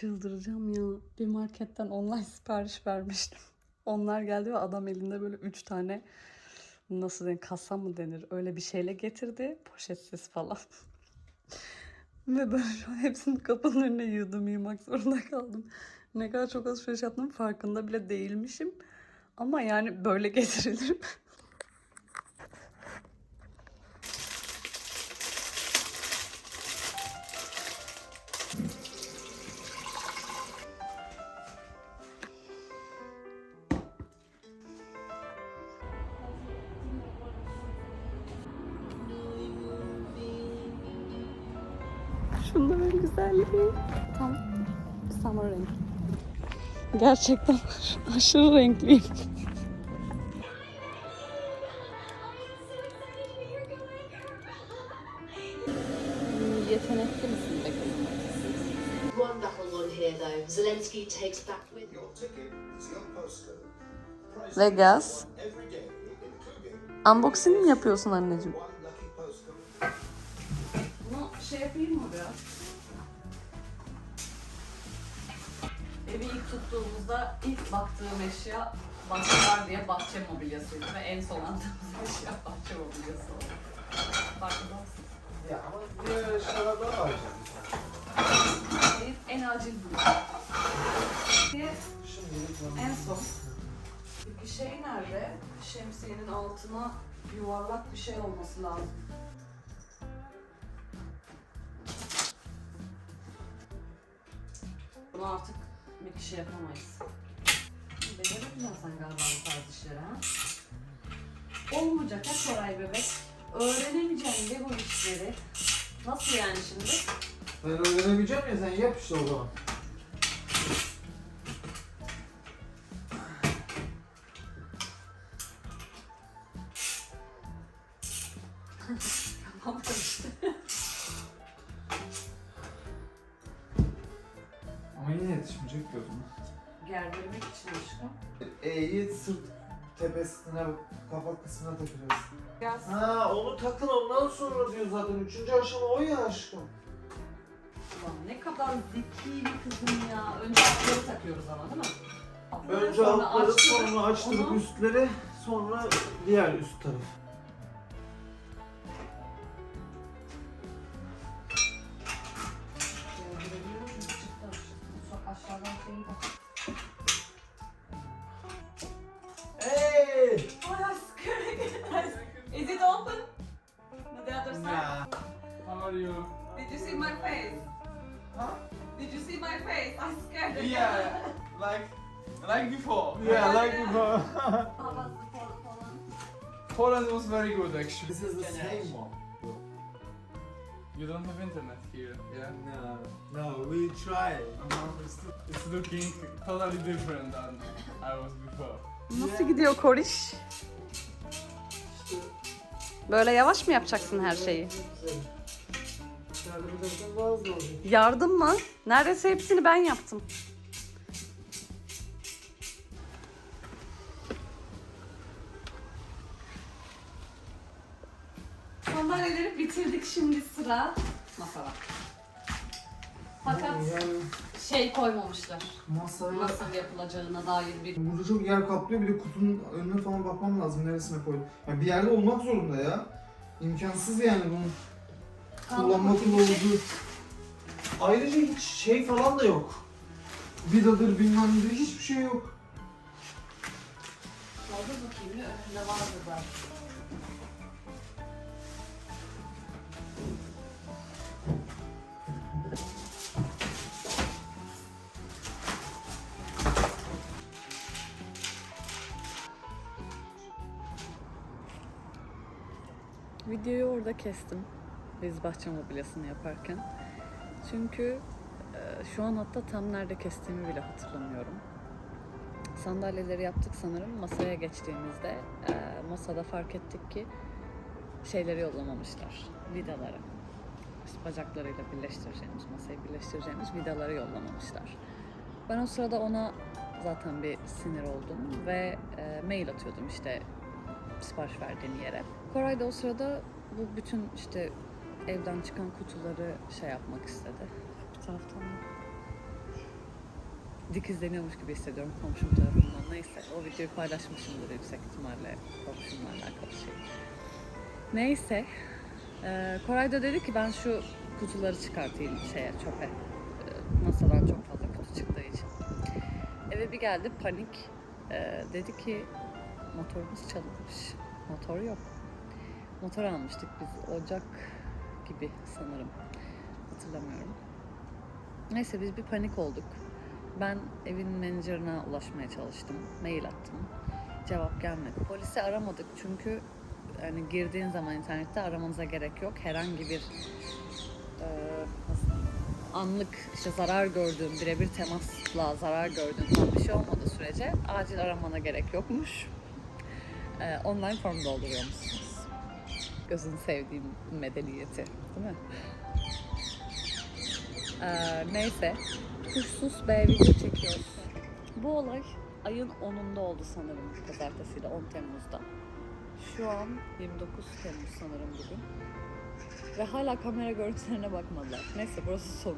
Çıldıracağım ya. Bir marketten online sipariş vermiştim. Onlar geldi ve adam elinde böyle üç tane nasıl denir kasa mı denir öyle bir şeyle getirdi. Poşetsiz falan. ve ben şu an hepsini kapının önüne yığdım yığmak zorunda kaldım. Ne kadar çok alışveriş yaptım farkında bile değilmişim. Ama yani böyle getirilir güzelliği. Tam summer renk. Gerçekten aşırı renkliyim. Yetenekli misin peki? One battle on here though. Zelensky takes back with Your ticket is your postcode. Price Vegas. Unboxing mi yapıyorsun anneciğim? Bunu şey yapayım mı biraz? Evi ilk tuttuğumuzda ilk baktığım eşya bahçeler diye bahçe mobilyasıydı ve en son aldığımız eşya bahçe mobilyası oldu. Farkında mısın? Ya ama diğer şaraba alacağım. Hayır, en acil bu. Şimdi en son. Peki şey nerede? Şemsiyenin altına yuvarlak bir şey olması lazım. Bunu artık bir kişi yapamayız. Beceremeyeceksin sen galiba bu tarz işleri ha? Olmayacak ha Koray bebek. Öğrenemeyeceğim de bu işleri. Nasıl yani şimdi? Ben öğrenemeyeceğim ya sen yap işte o zaman. Gerdirmek için aşkım. E'yi sırt tepesine, kafa kısmına takacağız. Yaz. Ha onu takın ondan sonra diyor zaten. Üçüncü aşama o ya aşkım. Ulan ne kadar zeki bir kızım ya. Önce altları takıyoruz ama değil mi? Altları Önce sonra altları açtırıp sonra açtırıp onu- üstleri sonra diğer üst taraf. Like like before. Yeah, like before. How was the Pol- Poland? Poland was very good actually. This is the same one. You don't have internet here, yeah? No, no, we try. It's, it's looking totally different than I was before. Nasıl gidiyor Koriş? Böyle yavaş mı yapacaksın her şeyi? Yardım mı? Neredeyse hepsini ben yaptım. Bitirdik şimdi sıra masada. Fakat Yani şey koymamışlar. masaya... Nasıl yapılacağına dair bir... Burada çok yer kaplıyor bir de kutunun önüne falan bakmam lazım neresine koydum. Yani bir yerde olmak zorunda ya. İmkansız yani bunun kullanma kılavuzu. Ayrıca hiç şey falan da yok. Vidadır bilmem nedir hiçbir şey yok. Kaldır bakayım bir önünde vardı zaten. Videoyu orada kestim. Biz bahçe mobilyasını yaparken. Çünkü e, şu an hatta tam nerede kestiğimi bile hatırlamıyorum. Sandalyeleri yaptık sanırım. Masaya geçtiğimizde e, masada fark ettik ki şeyleri yollamamışlar. Vidaları. İşte bacaklarıyla birleştireceğimiz, masayı birleştireceğimiz vidaları yollamamışlar. Ben o sırada ona zaten bir sinir oldum ve e, mail atıyordum işte sipariş verdiğim yere. Koray da o sırada bu bütün işte evden çıkan kutuları şey yapmak istedi. Bir taraftan dikizleniyormuş gibi hissediyorum komşum tarafından. Neyse o videoyu paylaşmışımdır yüksek ihtimalle komşumla alakalı şey. Neyse. Ee, Koray da dedi ki ben şu kutuları çıkartayım şeye çöpe. Ee, masadan çok fazla kutu çıktığı için. Eve bir geldi panik. Ee, dedi ki motorumuz çalınmış. Motor yok. Motor almıştık biz Ocak gibi sanırım. Hatırlamıyorum. Neyse biz bir panik olduk. Ben evin menajerine ulaşmaya çalıştım. Mail attım. Cevap gelmedi. Polisi aramadık çünkü yani girdiğin zaman internette aramanıza gerek yok. Herhangi bir e, anlık işte zarar gördüğün, birebir temasla zarar gördüğün bir şey olmadığı sürece acil aramana gerek yokmuş. E, online form dolduruyormuşsunuz. Gözün sevdiğim medeniyeti değil mi? Ee, neyse. Kuşsuz B video çekiyoruz. Bu olay ayın 10'unda oldu sanırım pazartesiyle 10 Temmuz'da. Şu an 29 Temmuz sanırım bugün. Ve hala kamera görüntülerine bakmadılar. Neyse burası son.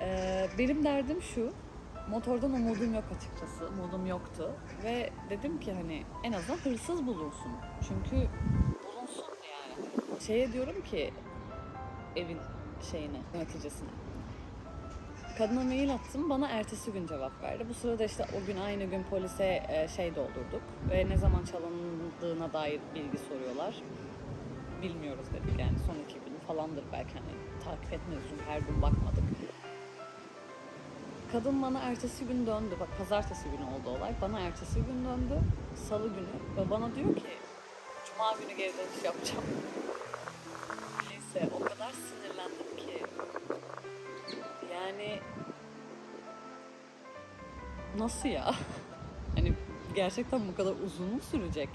Ee, benim derdim şu. Motordan umudum yok açıkçası. Umudum yoktu. Ve dedim ki hani en azından hırsız bulunsun. Çünkü bulunsun yani. Şeye diyorum ki evin şeyine, yöneticisine. Kadına mail attım, bana ertesi gün cevap verdi. Bu sırada işte o gün aynı gün polise e, şey doldurduk ve ne zaman çalındığına dair bilgi soruyorlar. Bilmiyoruz dedik yani son iki gün falandır belki hani takip etmiyoruz her gün bakmadık. Kadın bana ertesi gün döndü. Bak pazartesi günü oldu olay. Bana ertesi gün döndü. Salı günü. Ve bana diyor ki Cuma günü geri dönüş yapacağım. Neyse o kadar sinirlendim ki. Yani nasıl ya? hani gerçekten bu kadar uzun mu sürecek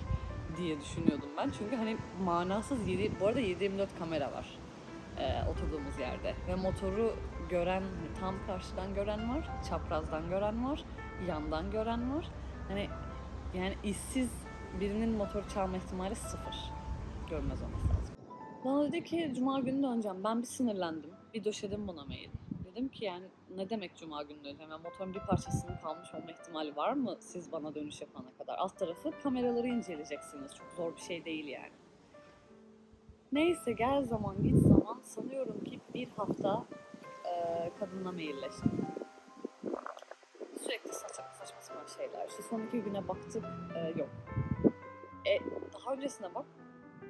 diye düşünüyordum ben. Çünkü hani manasız 7, bu arada 7-24 kamera var e, oturduğumuz yerde. Ve motoru gören, tam karşıdan gören var, çaprazdan gören var, yandan gören var. Hani yani işsiz birinin motor çalma ihtimali sıfır. Görmez olması lazım. Bana dedi ki cuma günü döneceğim. Ben bir sinirlendim. Bir döşedim buna mail. Dedim ki yani ne demek cuma günü döneceğim? Yani motorun bir parçasının kalmış olma ihtimali var mı siz bana dönüş yapana kadar? Alt tarafı kameraları inceleyeceksiniz. Çok zor bir şey değil yani. Neyse gel zaman git zaman sanıyorum ki bir hafta kadınla mailleştim. Sürekli saçma saçma sapan şeyler. İşte son iki güne baktık e, yok. E, daha öncesine bak.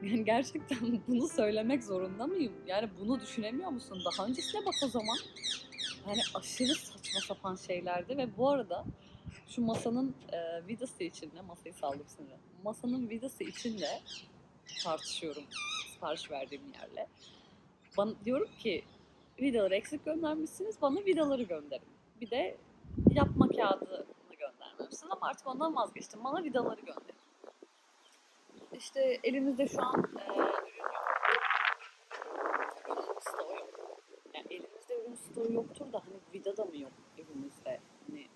Yani gerçekten bunu söylemek zorunda mıyım? Yani bunu düşünemiyor musun? Daha öncesine bak o zaman. Yani aşırı saçma sapan şeylerdi ve bu arada şu masanın e, vidası içinde, masayı saldım sinirle. Masanın vidası içinde tartışıyorum sipariş verdiğim yerle. Bana diyorum ki vidaları eksik göndermişsiniz, bana vidaları gönderin. Bir de yapma kağıdını göndermemişsin ama artık ondan vazgeçtim. Bana vidaları gönderin. İşte elimizde şu an e, ürün yok. Ürün stoğu yok. Yani elimizde ürün stoğu yoktur da hani vida da mı yok ürünümüzde? Hani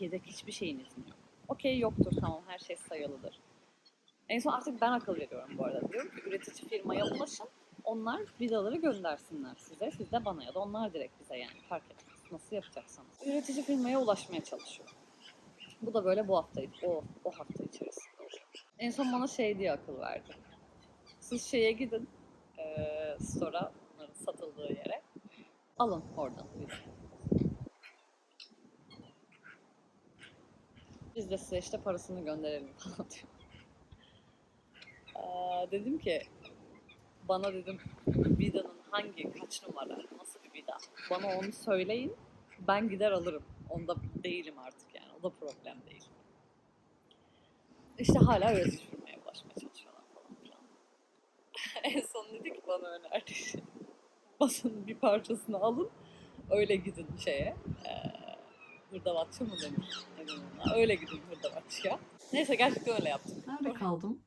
yedek hiçbir şeyiniz mi yok? Okey yoktur tamam her şey sayılıdır. En son artık ben akıl veriyorum bu arada. Diyorum ki üretici firmaya ulaşın. Onlar vidaları göndersinler size. Siz de bana ya da onlar direkt bize yani fark etmez. Nasıl yapacaksanız. Üretici firmaya ulaşmaya çalışıyorum. Bu da böyle bu hafta, o, o hafta içerisinde. En son bana şey diye akıl verdi. Siz şeye gidin, eee store'a, satıldığı yere. Alın oradan. Biz de size işte parasını gönderelim falan diyor. Aa, dedim ki bana dedim vidanın hangi kaç numara nasıl bir vida bana onu söyleyin ben gider alırım onda değilim artık yani o da problem değil işte hala üretici firmaya ulaşmaya çalışıyorlar falan filan en son dedi ki bana önerdi masanın bir parçasını alın öyle gidin şeye ee, hırdavatçı mı denir? Öyle gidin hırdavatçıya. Neyse gerçekten öyle yaptım. Nerede kaldım?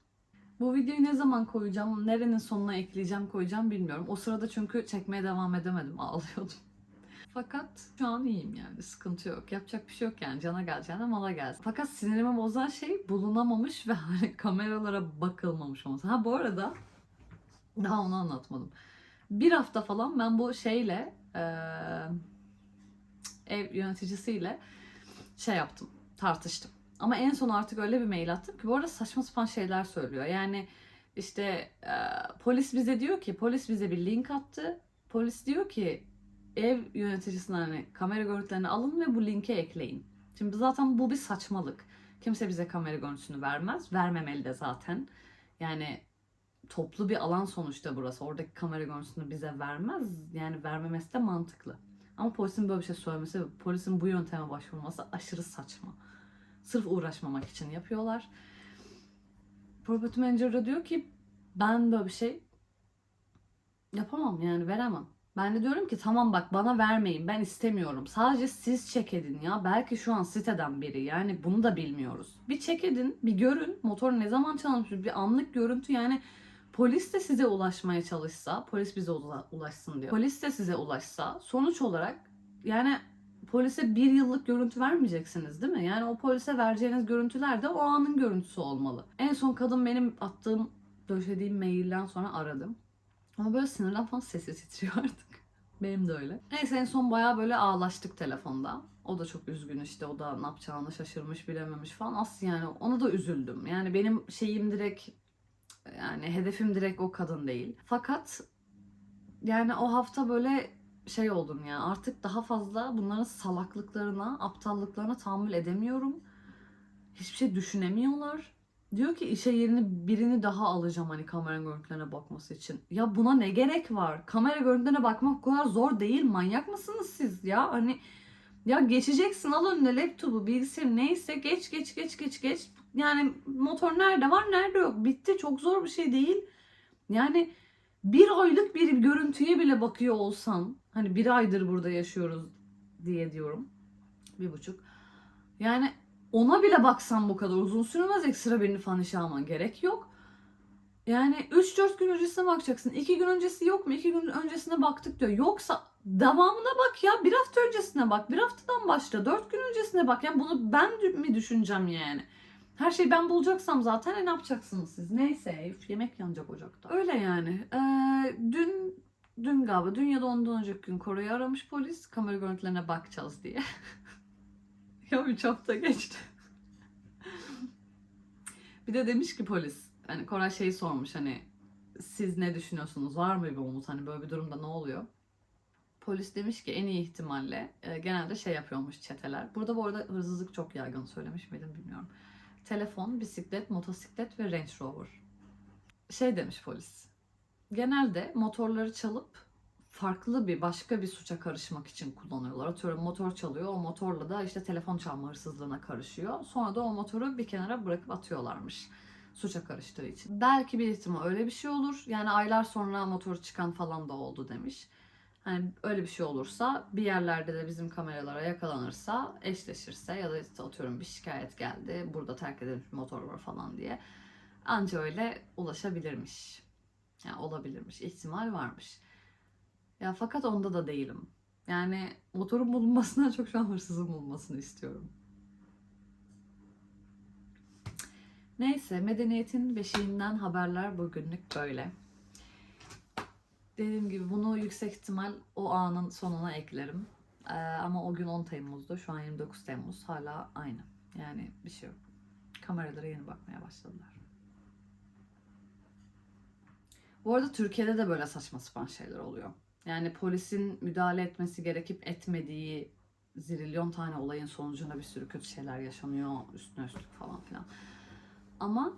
Bu videoyu ne zaman koyacağım, nerenin sonuna ekleyeceğim koyacağım bilmiyorum. O sırada çünkü çekmeye devam edemedim, ağlıyordum. Fakat şu an iyiyim yani, sıkıntı yok. Yapacak bir şey yok yani, cana geleceğine mala gelsin. Fakat sinirimi bozan şey bulunamamış ve hani kameralara bakılmamış olması. Ha bu arada, daha onu anlatmadım. Bir hafta falan ben bu şeyle, ev yöneticisiyle şey yaptım, tartıştım. Ama en son artık öyle bir mail attım ki bu arada saçma sapan şeyler söylüyor. Yani işte e, polis bize diyor ki polis bize bir link attı. Polis diyor ki ev yöneticisinden hani kamera görüntülerini alın ve bu linke ekleyin. Şimdi zaten bu bir saçmalık. Kimse bize kamera görüntüsünü vermez. Vermemeli de zaten. Yani toplu bir alan sonuçta burası. Oradaki kamera görüntüsünü bize vermez. Yani vermemesi de mantıklı. Ama polisin böyle bir şey söylemesi polisin bu yönteme başvurması aşırı saçma. Sırf uğraşmamak için yapıyorlar. Property Manager da diyor ki ben böyle bir şey yapamam yani veremem. Ben de diyorum ki tamam bak bana vermeyin ben istemiyorum. Sadece siz check edin ya. Belki şu an siteden biri yani bunu da bilmiyoruz. Bir check edin bir görün motor ne zaman çalınmış bir anlık görüntü yani polis de size ulaşmaya çalışsa polis bize ula- ulaşsın diyor. Polis de size ulaşsa sonuç olarak yani polise bir yıllık görüntü vermeyeceksiniz değil mi? Yani o polise vereceğiniz görüntüler de o anın görüntüsü olmalı. En son kadın benim attığım döşediğim mailden sonra aradım. Ama böyle sinirden falan sesi titriyor artık. Benim de öyle. Neyse en son bayağı böyle ağlaştık telefonda. O da çok üzgün işte. O da ne yapacağını şaşırmış bilememiş falan. As yani ona da üzüldüm. Yani benim şeyim direkt yani hedefim direkt o kadın değil. Fakat yani o hafta böyle şey oldum ya artık daha fazla bunların salaklıklarına, aptallıklarına tahammül edemiyorum. Hiçbir şey düşünemiyorlar. Diyor ki işe yerini birini daha alacağım hani kamera görüntülerine bakması için. Ya buna ne gerek var? Kamera görüntülerine bakmak o kadar zor değil. Manyak mısınız siz ya? Hani ya geçeceksin al önüne laptopu, bilgisayarı neyse geç geç geç geç geç. Yani motor nerede var nerede yok. Bitti çok zor bir şey değil. Yani bir aylık bir görüntüye bile bakıyor olsan hani bir aydır burada yaşıyoruz diye diyorum. Bir buçuk. Yani ona bile baksan bu kadar uzun sürmez ekstra birini falan işe alman gerek yok. Yani 3-4 gün öncesine bakacaksın. 2 gün öncesi yok mu? 2 gün öncesine baktık diyor. Yoksa devamına bak ya. Bir hafta öncesine bak. Bir haftadan başla. 4 gün öncesine bak. Yani bunu ben mi düşüneceğim yani? Her şeyi ben bulacaksam zaten ne yapacaksınız siz? Neyse yemek yanacak ocakta. Öyle yani. Ee, dün dün galiba dün ya da ondan önceki gün Kore'yi aramış polis kamera görüntülerine bakacağız diye. ya 3 hafta geçti. bir de demiş ki polis hani Koray şeyi sormuş hani siz ne düşünüyorsunuz var mı bir umut hani böyle bir durumda ne oluyor? Polis demiş ki en iyi ihtimalle e, genelde şey yapıyormuş çeteler. Burada bu arada hırsızlık çok yaygın söylemiş miydim bilmiyorum. Telefon, bisiklet, motosiklet ve Range Rover. Şey demiş polis. Genelde motorları çalıp farklı bir başka bir suça karışmak için kullanıyorlar. Atıyorum motor çalıyor, o motorla da işte telefon çalma hırsızlığına karışıyor. Sonra da o motoru bir kenara bırakıp atıyorlarmış suça karıştığı için. Belki bir ihtimal öyle bir şey olur. Yani aylar sonra motoru çıkan falan da oldu demiş. Hani öyle bir şey olursa bir yerlerde de bizim kameralara yakalanırsa eşleşirse ya da işte atıyorum bir şikayet geldi burada terk edilmiş motor var falan diye anca öyle ulaşabilirmiş. Yani olabilirmiş. ihtimal varmış. Ya fakat onda da değilim. Yani motorun bulunmasından çok şu an hırsızın bulunmasını istiyorum. Neyse medeniyetin beşiğinden haberler bugünlük böyle. Dediğim gibi bunu yüksek ihtimal o anın sonuna eklerim. Ee, ama o gün 10 Temmuz'du. Şu an 29 Temmuz. Hala aynı. Yani bir şey yok. Kameralara yeni bakmaya başladılar. Bu arada Türkiye'de de böyle saçma sapan şeyler oluyor. Yani polisin müdahale etmesi gerekip etmediği zirilyon tane olayın sonucunda bir sürü kötü şeyler yaşanıyor. Üstüne üstlük falan filan. Ama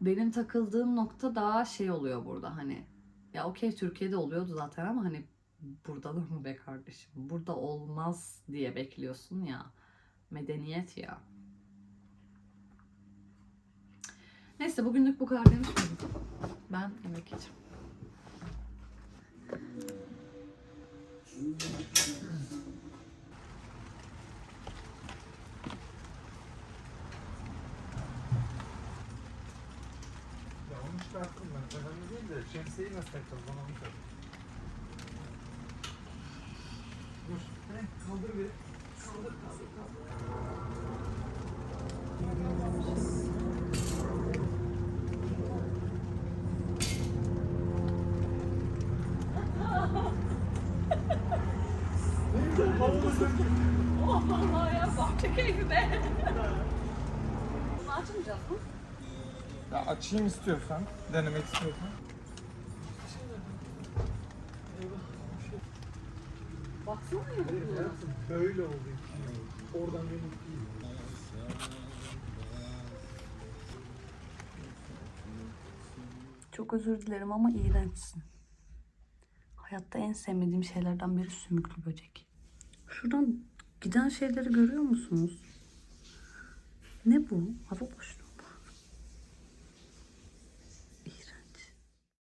benim takıldığım nokta daha şey oluyor burada hani ya okey Türkiye'de oluyordu zaten ama hani burada da mı be kardeşim burada olmaz diye bekliyorsun ya medeniyet ya neyse bugünlük bu kadar demiş miydim ben yemek yiyeceğim Ya onu çıkarttım ben. Önemli değil de şemsiyeyi nasıl takacağız bana onu söyle. Dur. Heh, kaldır bir. Kaldır kaldır kaldır. Allah ya bahçe keyfi be. Bunu açmayacağız mı? Ya açayım istiyorsan, denemek istiyorsan. Baksana ya. Böyle oldu. Oradan benim değil. Çok özür dilerim ama iğrençsin. Hayatta en sevmediğim şeylerden biri sümüklü böcek. Şuradan giden şeyleri görüyor musunuz? Ne bu? Hava boşluğu.